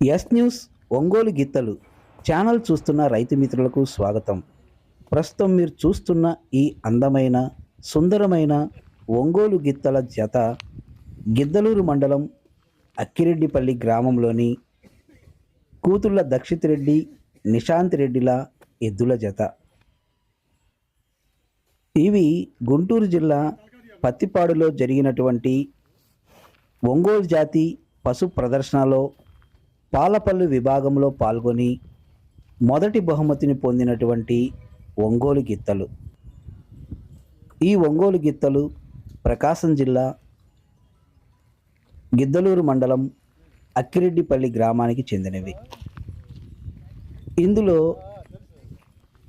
Yes news Ongole గిత్తలు channel చూస్తున్న రైతు మిత్రులకు స్వాగతం. ప్రస్తుతం మీరు చూస్తున్న ఈ అందమైన సుందరమైన ఒంగోలు గిత్తల జత గిద్దలూరు మండలం అక్కిరెడ్డిపల్లి గ్రామంలోని కూతుళ్ళ దక్షిత్ రెడ్డి నిశాంత్ రెడ్డిల ఎద్దుల జత. ఇవి గుంటూరు జిల్లా పత్తిపాడులో జరిగినటువంటి ఒంగోలు జాతి పశు ప్రదర్శనలో పాలపల్లి విభాగంలో పాల్గొని మొదటి బహుమతిని పొందినటువంటి ఒంగోలు గిత్తలు. ఈ ఒంగోలు గిత్తలు ప్రకాశం జిల్లా గిద్దలూరు మండలం అక్కిరెడ్డిపల్లి గ్రామానికి చెందినవి. ఇందులో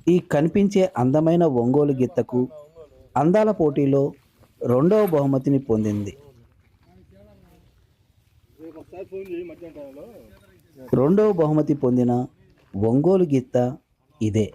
ఈ కనిపించే అందమైన ఒంగోలు గిత్తకు అందాల పోటీలో రెండవ బహుమతిని పొందింది. రెండవ బహుమతి పొందిన ఒంగోలు గిత్త ఇదే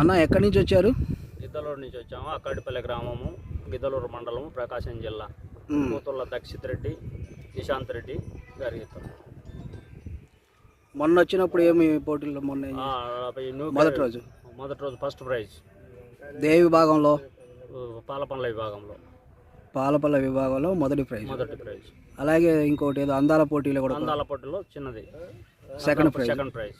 అన్న ఎక్కడి నుంచి వచ్చారు? గిద్దలూరు నుంచి వచ్చాము. అక్కడిపల్లి గ్రామము గిద్దలూరు మండలము ప్రకాశం జిల్లా. కూతుళ్ళ దక్షిత్ రెడ్డి నిశాంత్ రెడ్డి గారి. మొన్న వచ్చినప్పుడు ఏమి పోటీల్లో మొన్న మొదటి రోజు. మొదటి రోజు ఫస్ట్ ప్రైజ్. దేవి విభాగంలో? పాలపండ్ల విభాగంలో. పాలపల్ల విభాగంలో మొదటి ప్రైజ్. మొదటి ప్రైజ్. అలాగే ఇంకోటి ఏదో అందాల పోటీలో కూడా అందాల పోటీలో చిన్నది. Second prize second prize